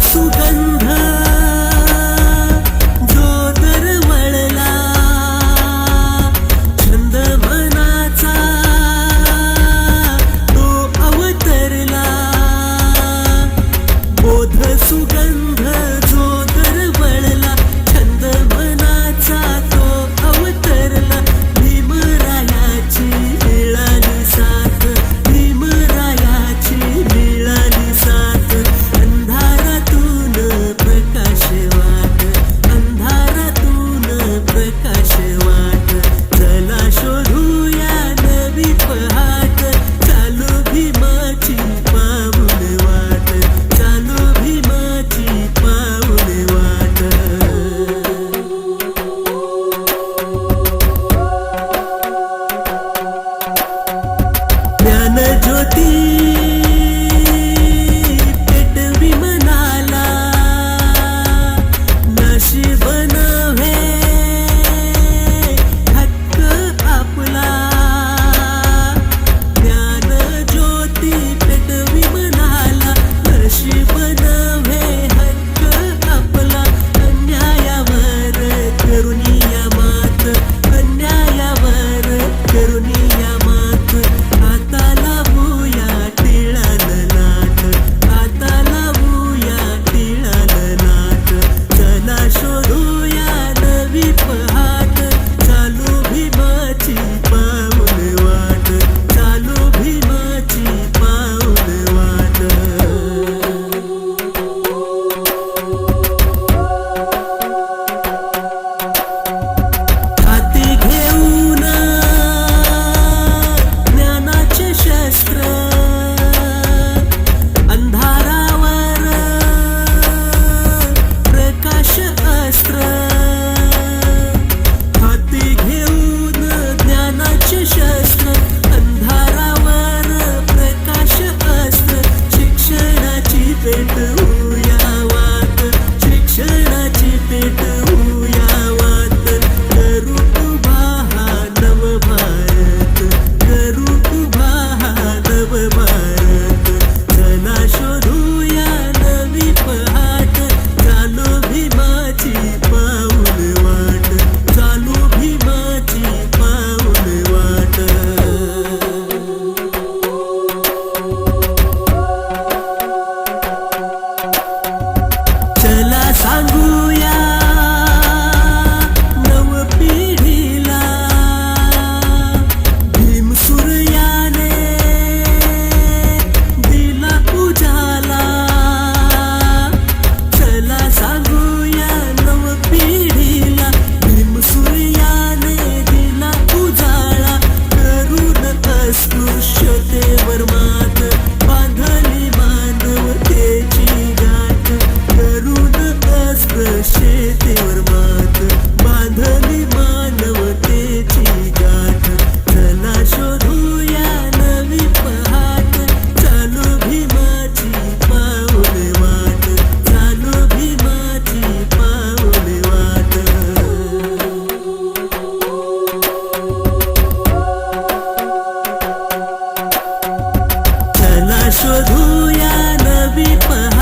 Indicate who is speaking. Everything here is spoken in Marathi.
Speaker 1: 树根。शेतीवर मात. बांधली मानवतेची गाठ चला शोधूया नवी पहाट चालू भीमाची पाऊले वाट. चालू भीमाची पाऊले वाट. चला शोधूया नवी पहाट